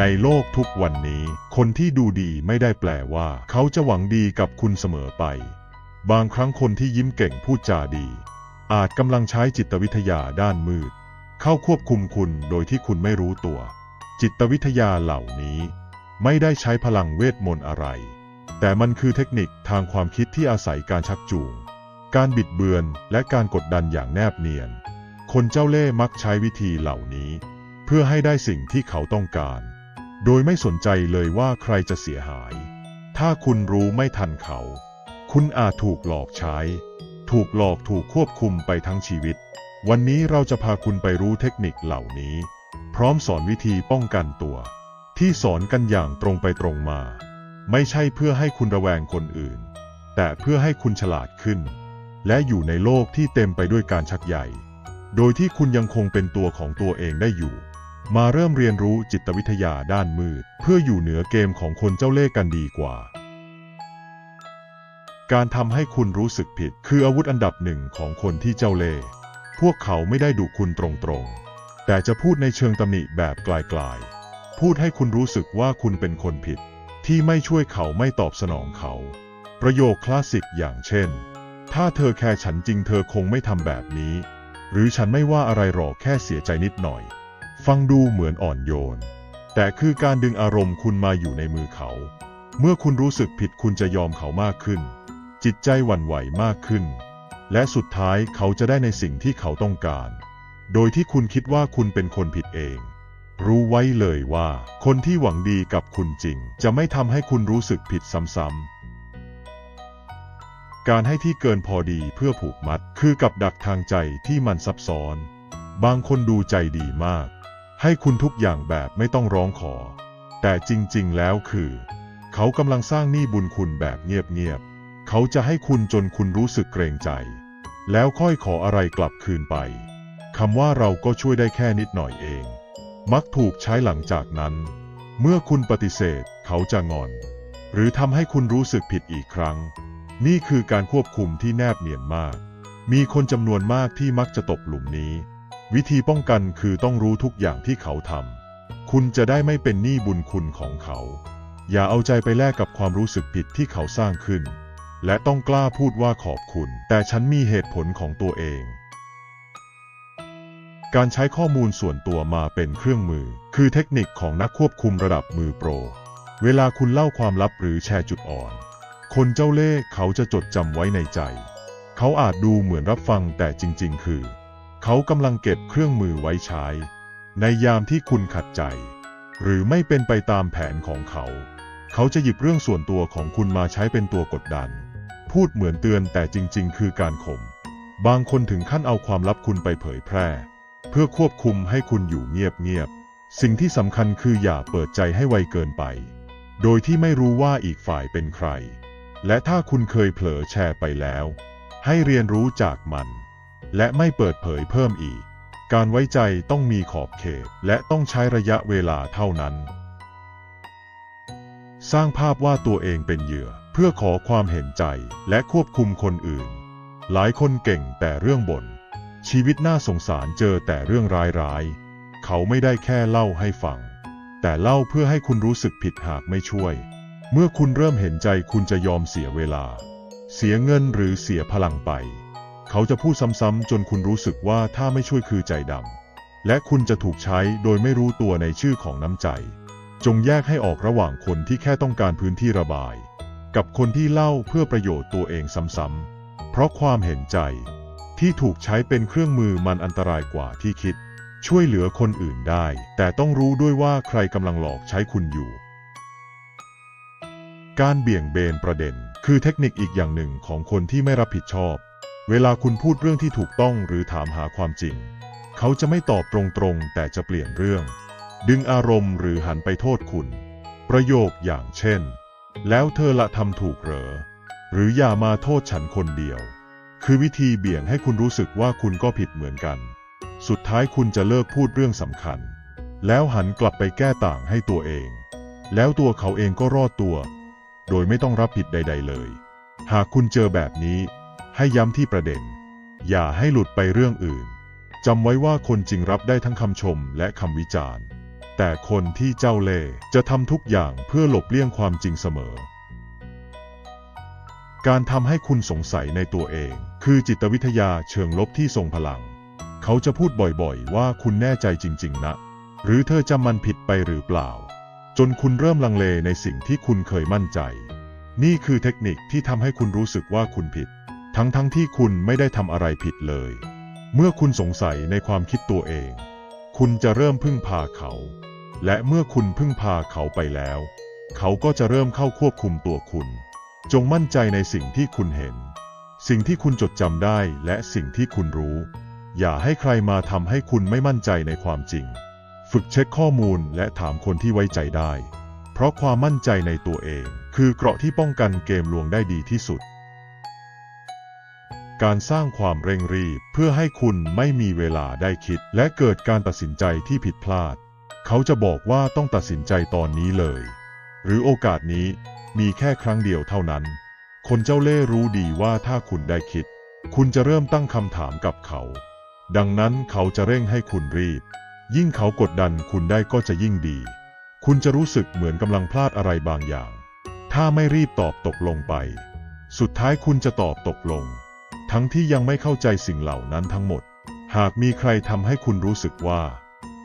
ในโลกทุกวันนี้ คนที่ดูดีไม่ได้แปลว่า เขาจะหวังดีกับคุณเสมอไป บางครั้งคนที่ยิ้มเก่งพูดจาดี อาจกำลังใช้จิตวิทยาด้านมืด เข้าควบคุมคุณโดยที่คุณไม่รู้ตัว จิตวิทยาเหล่านี้ ไม่ได้ใช้พลังเวทมนต์อะไร แต่มันคือเทคนิคทางความคิดที่อาศัยการชักจูง การบิดเบือนและการกดดันอย่างแนบเนียน คนเจ้าเล่ห์มักใช้วิธีเหล่านี้ เพื่อให้ได้สิ่งที่เขาต้องการ โดยไม่สนใจเลยว่าใครจะเสียหาย ถ้าคุณรู้ไม่ทันเขา คุณอาจถูกหลอกใช้ ถูกหลอกถูกควบคุมไปทั้งชีวิต วันนี้เราจะพาคุณไปรู้เทคนิคเหล่านี้ พร้อมสอนวิธีป้องกันตัว ที่สอนกันอย่างตรงไปตรงมา ไม่ใช่เพื่อให้คุณระแวงคนอื่น แต่เพื่อให้คุณฉลาดขึ้น และอยู่ในโลกที่เต็มไปด้วยการชักใยโดยที่คุณยังคงเป็นตัวของตัวเองได้อยู่ มาเริ่มเรียนรู้จิตวิทยาด้านมืด เพื่ออยู่เหนือเกมของคนเจ้าเล่ห์กันดีกว่า การทำให้คุณรู้สึกผิดคืออาวุธอันดับหนึ่งของคนที่เจ้าเล่ห์พวกเขาไม่ได้ดุคุณตรงๆ แต่จะพูดในเชิงตำหนิแบบไกลๆ พูดให้คุณรู้สึกว่าคุณเป็นคนผิด ที่ไม่ช่วยเขาไม่ตอบสนองเขา ประโยคคลาสสิกอย่างเช่น ถ้าเธอแคร์ฉันจริงเธอคงไม่ทำแบบนี้ หรือฉันไม่ว่าอะไรหรอกแค่เสียใจนิดหน่อย ฟังดูเหมือนอ่อนโยน แต่คือการดึงอารมณ์คุณมาอยู่ในมือเขา เมื่อคุณรู้สึกผิดคุณจะยอมเขามากขึ้น จิตใจหวั่นไหวมากขึ้น และสุดท้ายเขาจะได้ในสิ่งที่เขาต้องการ โดยที่คุณคิดว่าคุณเป็นคนผิดเอง รู้ไว้เลยว่า คนที่หวังดีกับคุณจริง จะไม่ทำให้คุณรู้สึกผิดซ้ำๆการให้ที่เกินพอดีเพื่อผูกมัดคือกับดักทางใจที่มันซับซ้อน บางคนดูใจดีมาก ให้คุณทุกอย่างแบบไม่ต้องร้องขอ แต่จริงๆ แล้วคือ เขากำลังสร้างหนี้บุญคุณแบบเงียบๆ เขาจะให้คุณจนคุณรู้สึกเกรงใจ แล้วค่อยขออะไรกลับคืนไป คำว่าเราก็ช่วยได้แค่นิดหน่อยเอง มักถูกใช้หลังจากนั้น เมื่อคุณปฏิเสธ เขาจะงอน หรือทำให้คุณรู้สึกผิดอีกครั้ง นี่คือการควบคุมที่แนบเนียนมาก มีคนจำนวนมากที่มักจะตกหลุมนี้ วิธีป้องกันคือต้องรู้ทุกอย่างที่เขาทำ คุณจะได้ไม่เป็นหนี้บุญคุณของเขา อย่าเอาใจไปแลกกับความรู้สึกผิดที่เขาสร้างขึ้น และต้องกล้าพูดว่าขอบคุณ แต่ฉันมีเหตุผลของตัวเอง การใช้ข้อมูลส่วนตัวมาเป็นเครื่องมือ คือเทคนิคของนักควบคุมระดับมือโปร เวลาคุณเล่าความลับหรือแชร์จุดอ่อน คนเจ้าเล่ห์เขาจะจดจำไว้ในใจ เขาอาจดูเหมือนรับฟังแต่จริง ๆ คือ เขากำลังเก็บเครื่องมือไว้ใช้ ในยามที่คุณขัดใจ หรือไม่เป็นไปตามแผนของเขา เขาจะหยิบเรื่องส่วนตัวของคุณมาใช้เป็นตัวกดดัน พูดเหมือนเตือนแต่จริง ๆ คือการข่มบางคนถึงขั้นเอาความลับคุณไปเผยแพร่ เพื่อควบคุมให้คุณอยู่เงียบๆสิ่งที่สำคัญคืออย่าเปิดใจให้ไวเกินไป โดยที่ไม่รู้ว่าอีกฝ่ายเป็นใคร และถ้าคุณเคยเผลอแชร์ไปแล้ว ให้เรียนรู้จากมัน และไม่เปิดเผยเพิ่มอีก การไว้ใจต้องมีขอบเขตและต้องใช้ระยะเวลาเท่านั้น สร้างภาพว่าตัวเองเป็นเหยื่อเพื่อขอความเห็นใจและควบคุมคนอื่น หลายคนเก่งแต่เรื่องบน่นชีวิตน่าสงสารเจอแต่เรื่องร้ายๆ เขาไม่ได้แค่เล่าให้ฟัง แต่เล่าเพื่อให้คุณรู้สึกผิดหากไม่ช่วย เมื่อคุณเริ่มเห็นใจคุณจะยอมเสียเวลา เสียเงินหรือเสียพลังไป เขาจะพูดซ้ำๆจนคุณรู้สึกว่าถ้าไม่ช่วยคือใจดำ และคุณจะถูกใช้โดยไม่รู้ตัวในชื่อของน้ำใจ จงแยกให้ออกระหว่างคนที่แค่ต้องการพื้นที่ระบาย กับคนที่เล่าเพื่อประโยชน์ตัวเองซ้ำๆ เพราะความเห็นใจ ที่ถูกใช้เป็นเครื่องมือมันอันตรายกว่าที่คิด ช่วยเหลือคนอื่นได้ แต่ต้องรู้ด้วยว่าใครกำลังหลอกใช้คุณอยู่ การเบี่ยงเบนประเด็น คือเทคนิคอีกอย่างหนึ่งของคนที่ไม่รับผิดชอบ เวลาคุณพูดเรื่องที่ถูกต้องหรือถามหาความจริง เขาจะไม่ตอบตรงๆ แต่จะเปลี่ยนเรื่อง ดึงอารมณ์หรือหันไปโทษคุณ ประโยคอย่างเช่น แล้วเธอละทำถูกเหรอ หรืออย่ามาโทษฉันคนเดียว คือวิธีเบี่ยงให้คุณรู้สึกว่าคุณก็ผิดเหมือนกัน สุดท้ายคุณจะเลิกพูดเรื่องสำคัญ แล้วหันกลับไปแก้ต่างให้ตัวเอง แล้วตัวเขาเองก็รอดตัว โดยไม่ต้องรับผิดใด ๆ เลย หากคุณเจอแบบนี้ ให้ย้ำที่ประเด็น อย่าให้หลุดไปเรื่องอื่นจำไว้ว่าคนจริงรับได้ทั้งคำชมและคำวิจารณ์ แต่คนที่เจ้าเล่จะทำทุกอย่างเพื่อหลบเลี่ยงความจริงเสมอ การทำให้คุณสงสัยในตัวเอง คือจิตวิทยาเชิงลบที่ทรงพลัง เขาจะพูดบ่อยๆ ว่าคุณแน่ใจจริง ๆ นะ หรือเธอจำมันผิดไปหรือเปล่า จนคุณเริ่มลังเลในสิ่งที่คุณเคยมั่นใจ นี่คือเทคนิคที่ทำให้คุณรู้สึกว่าคุณผิด ทั้งๆทที่คุณไม่ได้ทำอะไรผิดเลย เมื่อคุณสงสัยในความคิดตัวเอง คุณจะเริ่มพึ่งพาเขา และเมื่อคุณพึ่งพาเขาไปแล้ว เขาก็จะเริ่มเข้าควบคุมตัวคุณ จงมั่นใจในสิ่งที่คุณเห็น สิ่งที่คุณจดจำได้และสิ่งที่คุณรู้ อย่าให้ใครมาทำให้คุณไม่มั่นใจในความจริง ฝึกเช็คข้อมูลและถามคนที่ไว้ใจได้ เพราะความมั่นใจในตัวเอง คือเกราะที่ป้องกันเกมลวงได้ดีที่สุด การสร้างความเร่งรีบ เพื่อให้คุณไม่มีเวลาได้คิด และเกิดการตัดสินใจที่ผิดพลาด เขาจะบอกว่าต้องตัดสินใจตอนนี้เลย หรือโอกาสนี้มีแค่ครั้งเดียวเท่านั้น คนเจ้าเล่ห์รู้ดีว่าถ้าคุณได้คิด คุณจะเริ่มตั้งคำถามกับเขา ดังนั้นเขาจะเร่งให้คุณรีบ ยิ่งเขากดดันคุณได้ก็จะยิ่งดี คุณจะรู้สึกเหมือนกำลังพลาดอะไรบางอย่าง ถ้าไม่รีบตอบตกลงไป สุดท้ายคุณจะตอบตกลง ทั้งที่ยังไม่เข้าใจสิ่งเหล่านั้นทั้งหมด หากมีใครทำให้คุณรู้สึกว่า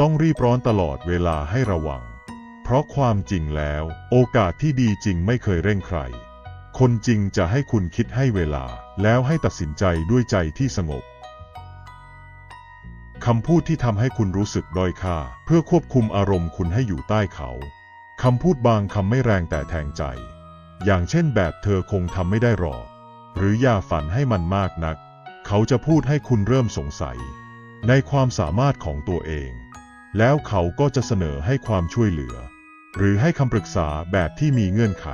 ต้องรีบร้อนตลอดเวลาให้ระวัง เพราะความจริงแล้ว โอกาสที่ดีจริงไม่เคยเร่งใคร คนจริงจะให้คุณคิดให้เวลา แล้วให้ตัดสินใจด้วยใจที่สงบคำพูดที่ทำให้คุณรู้สึกด้อยค่า เพื่อควบคุมอารมณ์คุณให้อยู่ใต้เขาคำพูดบางคำไม่แรงแต่แทงใจ อย่างเช่นแบบเธอคงทำไม่ได้หรอก หรืออย่าฝันให้มันมากนัก เขาจะพูดให้คุณเริ่มสงสัย ในความสามารถของตัวเอง แล้วเขาก็จะเสนอให้ความช่วยเหลือ หรือให้คำปรึกษาแบบที่มีเงื่อนไข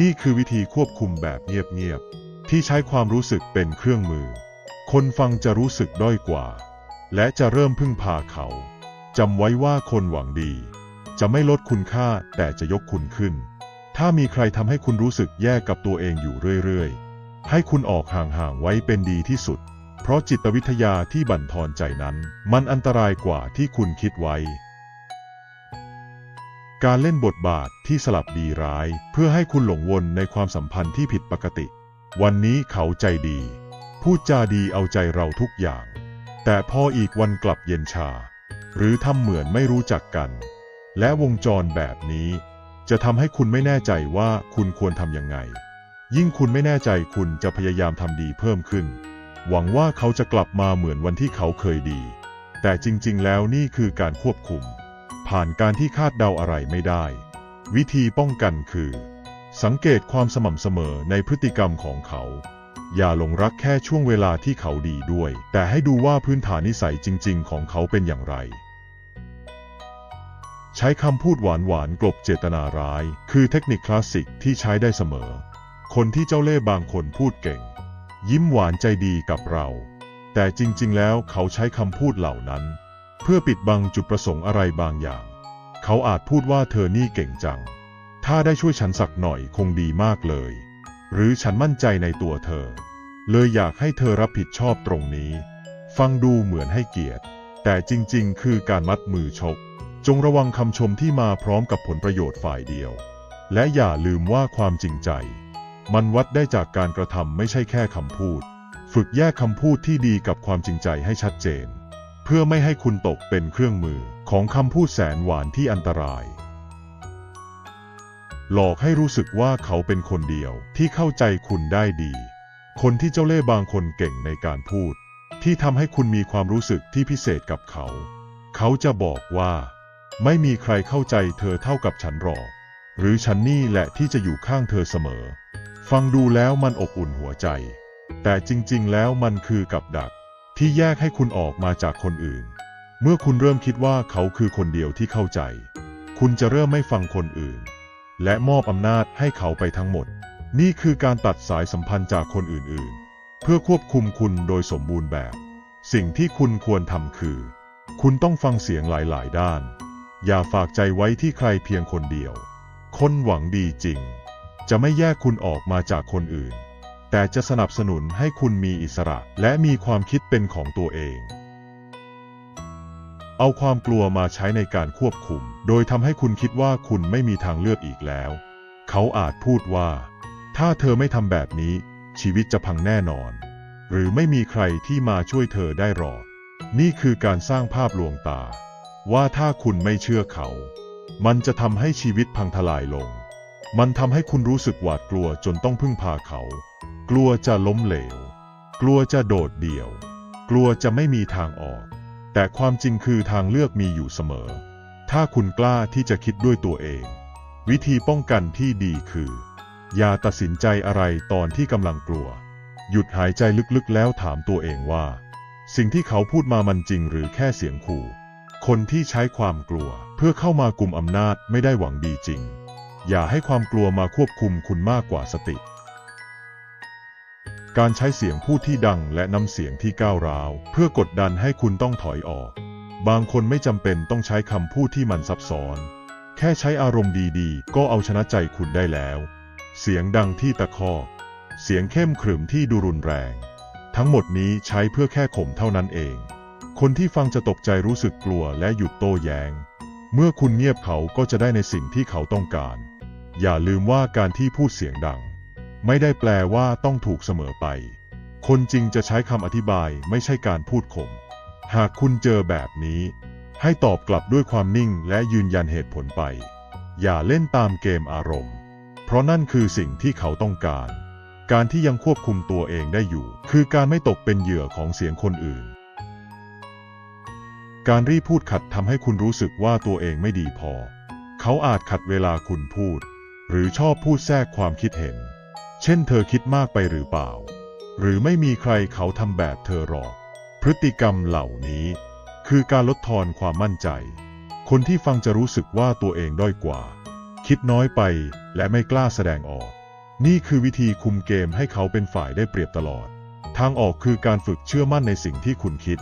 นี่คือวิธีควบคุมแบบเงียบๆที่ใช้ความรู้สึกเป็นเครื่องมือ คนฟังจะรู้สึกด้อยกว่า และจะเริ่มพึ่งพาเขาจำไว้ว่าคนหวังดี จะไม่ลดคุณค่าแต่จะยกคุณขึ้น ถ้ามีใครทำให้คุณรู้สึกแย่กับตัวเองอยู่เรื่อยๆ ให้คุณออกห่างๆไว้เป็นดีที่สุด เพราะจิตวิทยาที่บั่นทอนใจนั้น มันอันตรายกว่าที่คุณคิดไว้ การเล่นบทบาทที่สลับดีร้าย เพื่อให้คุณหลงวนในความสัมพันธ์ที่ผิดปกติ วันนี้เขาใจดี พูดจาดีเอาใจเราทุกอย่าง แต่พออีกวันกลับเย็นชา หรือทำเหมือนไม่รู้จักกัน และวงจรแบบนี้ จะทำให้คุณไม่แน่ใจว่าคุณควรทำยังไง ยิ่งคุณไม่แน่ใจคุณจะพยายามทำดีเพิ่มขึ้น หวังว่าเขาจะกลับมาเหมือนวันที่เขาเคยดี แต่จริงๆ แล้วนี่คือการควบคุม ผ่านการที่คาดเดาอะไรไม่ได้ วิธีป้องกันคือ สังเกตความสม่ำเสมอในพฤติกรรมของเขา อย่าหลงรักแค่ช่วงเวลาที่เขาดีด้วย แต่ให้ดูว่าพื้นฐานนิสัยจริง ๆ ของเขาเป็นอย่างไรใช้คำพูดหวานๆ กลบเจตนาร้าย คือเทคนิคคลาสสิกที่ใช้ได้เสมอ คนที่เจ้าเล่ห์บางคนพูดเก่ง ยิ้มหวานใจดีกับเรา แต่จริง ๆ แล้วเขาใช้คำพูดเหล่านั้น เพื่อปิดบังจุดประสงค์อะไรบางอย่าง เขาอาจพูดว่าเธอนี่เก่งจัง ถ้าได้ช่วยฉันสักหน่อยคงดีมากเลย หรือฉันมั่นใจในตัวเธอ เลยอยากให้เธอรับผิดชอบตรงนี้ ฟังดูเหมือนให้เกียรติ แต่จริง ๆ คือการมัดมือชก จงระวังคำชมที่มาพร้อมกับผลประโยชน์ฝ่ายเดียว และอย่าลืมว่าความจริงใจ มันวัดได้จากการกระทำไม่ใช่แค่คำพูด ฝึกแยกคำพูดที่ดีกับความจริงใจให้ชัดเจน เพื่อไม่ให้คุณตกเป็นเครื่องมือของคำพูดแสนหวานที่อันตราย หลอกให้รู้สึกว่าเขาเป็นคนเดียวที่เข้าใจคุณได้ดี คนที่เจ้าเล่ห์บางคนเก่งในการพูด ที่ทำให้คุณมีความรู้สึกที่พิเศษกับเขา เขาจะบอกว่า ไม่มีใครเข้าใจเธอเท่ากับฉันหรอก หรือฉันนี่แหละที่จะอยู่ข้างเธอเสมอ ฟังดูแล้วมันอบอุ่นหัวใจ แต่จริงๆ แล้วมันคือกับดัก ที่แยกให้คุณออกมาจากคนอื่น เมื่อคุณเริ่มคิดว่าเขาคือคนเดียวที่เข้าใจ คุณจะเริ่มไม่ฟังคนอื่น และมอบอำนาจให้เขาไปทั้งหมด นี่คือการตัดสายสัมพันธ์จากคนอื่นๆ เพื่อควบคุมคุณโดยสมบูรณ์แบบ สิ่งที่คุณควรทำคือ คุณต้องฟังเสียงหลายๆ ด้าน อย่าฝากใจไว้ที่ใครเพียงคนเดียว คนหวังดีจริง จะไม่แยกคุณออกมาจากคนอื่น แต่จะสนับสนุนให้คุณมีอิสระและมีความคิดเป็นของตัวเอง เอาความกลัวมาใช้ในการควบคุม โดยทำให้คุณคิดว่าคุณไม่มีทางเลือกอีกแล้ว เขาอาจพูดว่า ถ้าเธอไม่ทำแบบนี้ ชีวิตจะพังแน่นอน หรือไม่มีใครที่มาช่วยเธอได้หรอก นี่คือการสร้างภาพลวงตา ว่าถ้าคุณไม่เชื่อเขา มันจะทำให้ชีวิตพังทลายลง มันทำให้คุณรู้สึกหวาดกลัวจนต้องพึ่งพาเขา กลัวจะล้มเหลว กลัวจะโดดเดี่ยว กลัวจะไม่มีทางออก แต่ความจริงคือทางเลือกมีอยู่เสมอ ถ้าคุณกล้าที่จะคิดด้วยตัวเอง วิธีป้องกันที่ดีคือ อย่าตัดสินใจอะไรตอนที่กำลังกลัว หยุดหายใจลึกๆแล้วถามตัวเองว่า สิ่งที่เขาพูดมามันจริงหรือแค่เสียงขู่ คนที่ใช้ความกลัวเพื่อเข้ามากลุ่มอำนาจไม่ได้หวังดีจริง อย่าให้ความกลัวมาควบคุมคุณมากกว่าสติ การใช้เสียงพูดที่ดังและน้ำเสียงที่ก้าวร้าว เพื่อกดดันให้คุณต้องถอยออก บางคนไม่จำเป็นต้องใช้คำพูดที่มันซับซ้อน แค่ใช้อารมณ์ดีๆ ก็เอาชนะใจคุณได้แล้ว เสียงดังที่ตะคอกเสียงเข้มขรึมที่ดูรุนแรง ทั้งหมดนี้ใช้เพื่อแค่ข่มเท่านั้นเอง คนที่ฟังจะตกใจรู้สึกกลัวและหยุดโต้แย้ง เมื่อคุณเงียบเขาก็จะได้ในสิ่งที่เขาต้องการ อย่าลืมว่าการที่พูดเสียงดัง ไม่ได้แปลว่าต้องถูกเสมอไป คนจริงจะใช้คำอธิบายไม่ใช่การพูดข่ม หากคุณเจอแบบนี้ ให้ตอบกลับด้วยความนิ่งและยืนยันเหตุผลไป อย่าเล่นตามเกมอารมณ์ เพราะนั่นคือสิ่งที่เขาต้องการ การที่ยังควบคุมตัวเองได้อยู่ คือการไม่ตกเป็นเหยื่อของเสียงคนอื่น การรีพูดขัดทำให้คุณรู้สึกว่าตัวเองไม่ดีพอ เขาอาจขัดเวลาคุณพูด หรือชอบพูดแทรกความคิดเห็น เช่นเธอคิดมากไปหรือเปล่า หรือไม่มีใครเขาทำแบบเธอหรอก พฤติกรรมเหล่านี้ คือการลดทอนความมั่นใจ คนที่ฟังจะรู้สึกว่าตัวเองด้อยกว่า คิดน้อยไปและไม่กล้าแสดงออก นี่คือวิธีคุมเกมให้เขาเป็นฝ่ายได้เปรียบตลอด ทางออกคือการฝึกเชื่อมั่นในสิ่งที่คุณคิด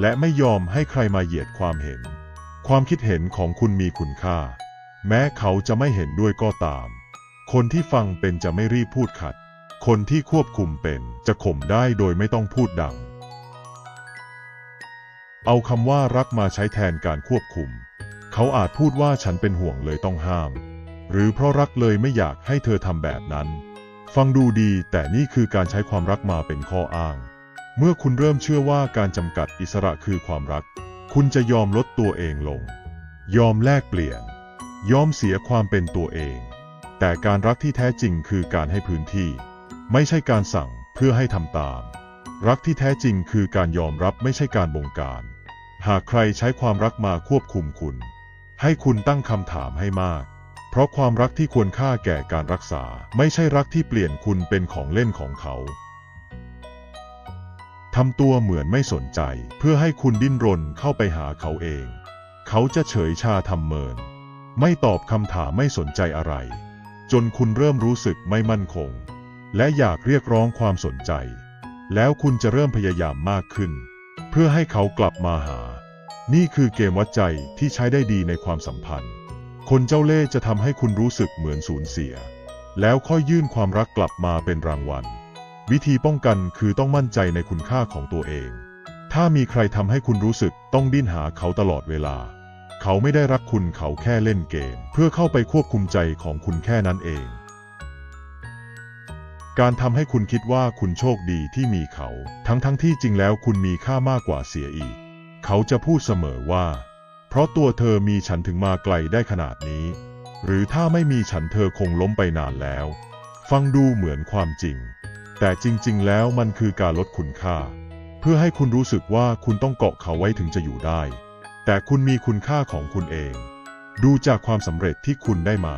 และไม่ยอมให้ใครมาเหยียดความเห็น ความคิดเห็นของคุณมีคุณค่า แม้เขาจะไม่เห็นด้วยก็ตาม คนที่ฟังเป็นจะไม่รีบพูดขัด คนที่ควบคุมเป็นจะข่มได้โดยไม่ต้องพูดดัง เอาคำว่ารักมาใช้แทนการควบคุม เขาอาจพูดว่าฉันเป็นห่วงเลยต้องห้าม หรือเพราะรักเลยไม่อยากให้เธอทำแบบนั้น ฟังดูดีแต่นี่คือการใช้ความรักมาเป็นข้ออ้าง เมื่อคุณเริ่มเชื่อว่าการจำกัดอิสระคือความรัก คุณจะยอมลดตัวเองลง ยอมแลกเปลี่ยน ยอมเสียความเป็นตัวเอง แต่การรักที่แท้จริงคือการให้พื้นที่ ไม่ใช่การสั่งเพื่อให้ทำตาม รักที่แท้จริงคือการยอมรับไม่ใช่การบงการ หากใครใช้ความรักมาควบคุมคุณ ให้คุณตั้งคำถามให้มาก เพราะความรักที่ควรค่าแก่การรักษา ไม่ใช่รักที่เปลี่ยนคุณเป็นของเล่นของเขาทำตัวเหมือนไม่สนใจเพื่อให้คุณดิ้นรนเข้าไปหาเขาเอง เขาจะเฉยชาทำเมิน ไม่ตอบคำถามไม่สนใจอะไร จนคุณเริ่มรู้สึกไม่มั่นคง และอยากเรียกร้องความสนใจ แล้วคุณจะเริ่มพยายามมากขึ้น เพื่อให้เขากลับมาหา นี่คือเกมวัดใจที่ใช้ได้ดีในความสัมพันธ์ คนเจ้าเล่ห์จะทำให้คุณรู้สึกเหมือนสูญเสีย แล้วค่อยยื่นความรักกลับมาเป็นรางวัล วิธีป้องกันคือต้องมั่นใจในคุณค่าของตัวเอง ถ้ามีใครทำให้คุณรู้สึกต้องดิ้นหาเขาตลอดเวลา เขาไม่ได้รักคุณเขาแค่เล่นเกม เพื่อเข้าไปควบคุมใจของคุณแค่นั้นเอง การทำให้คุณคิดว่าคุณโชคดีที่มีเขา ทั้งๆทที่จริงแล้วคุณมีค่ามากกว่าเสียอีก เขาจะพูดเสมอว่า เพราะตัวเธอมีฉันถึงมาไกลได้ขนาดนี้ หรือถ้าไม่มีฉันเธอคงล้มไปนานแล้ว ฟังดูเหมือนความจริง แต่จริง ๆ แล้วมันคือการลดคุณค่า เพื่อให้คุณรู้สึกว่าคุณต้องเกาะเขาไว้ถึงจะอยู่ได้ แต่คุณมีคุณค่าของคุณเอง ดูจากความสำเร็จที่คุณได้มา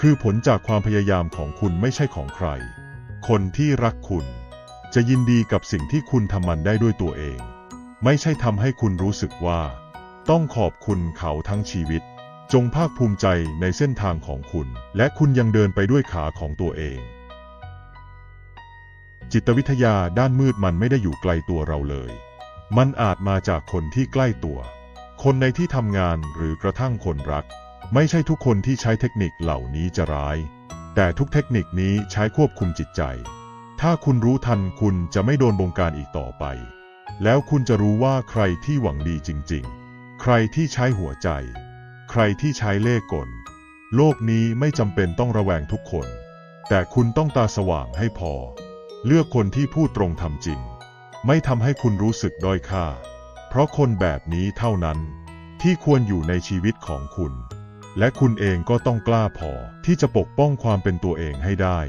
คือผลจากความพยายามของคุณไม่ใช่ของใคร คนที่รักคุณ จะยินดีกับสิ่งที่คุณทำมันได้ด้วยตัวเอง ไม่ใช่ทำให้คุณรู้สึกว่า ต้องขอบคุณเขาทั้งชีวิต จงภาคภูมิใจในเส้นทางของคุณ และคุณยังเดินไปด้วยขาของตัวเอง จิตวิทยาด้านมืดมันไม่ได้อยู่ไกลตัวเราเลยมันอาจมาจากคนที่ใกล้ตัว คนในที่ทำงานหรือกระทั่งคนรัก ไม่ใช่ทุกคนที่ใช้เทคนิคเหล่านี้จะร้าย แต่ทุกเทคนิคนี้ใช้ควบคุมจิตใจ ถ้าคุณรู้ทันคุณจะไม่โดนบงการอีกต่อไป แล้วคุณจะรู้ว่าใครที่หวังดีจริง ๆ ใครที่ใช้หัวใจ ใครที่ใช้เล่ห์กล โลกนี้ไม่จำเป็นต้องระแวงทุกคน แต่คุณต้องตาสว่างให้พอ เลือกคนที่พูดตรงทำจริง ไม่ทำให้คุณรู้สึกด้อยค่า เพราะคนแบบนี้เท่านั้นที่ควรอยู่ในชีวิตของคุณ และคุณเองก็ต้องกล้าพอที่จะปกป้องความเป็นตัวเองให้ได้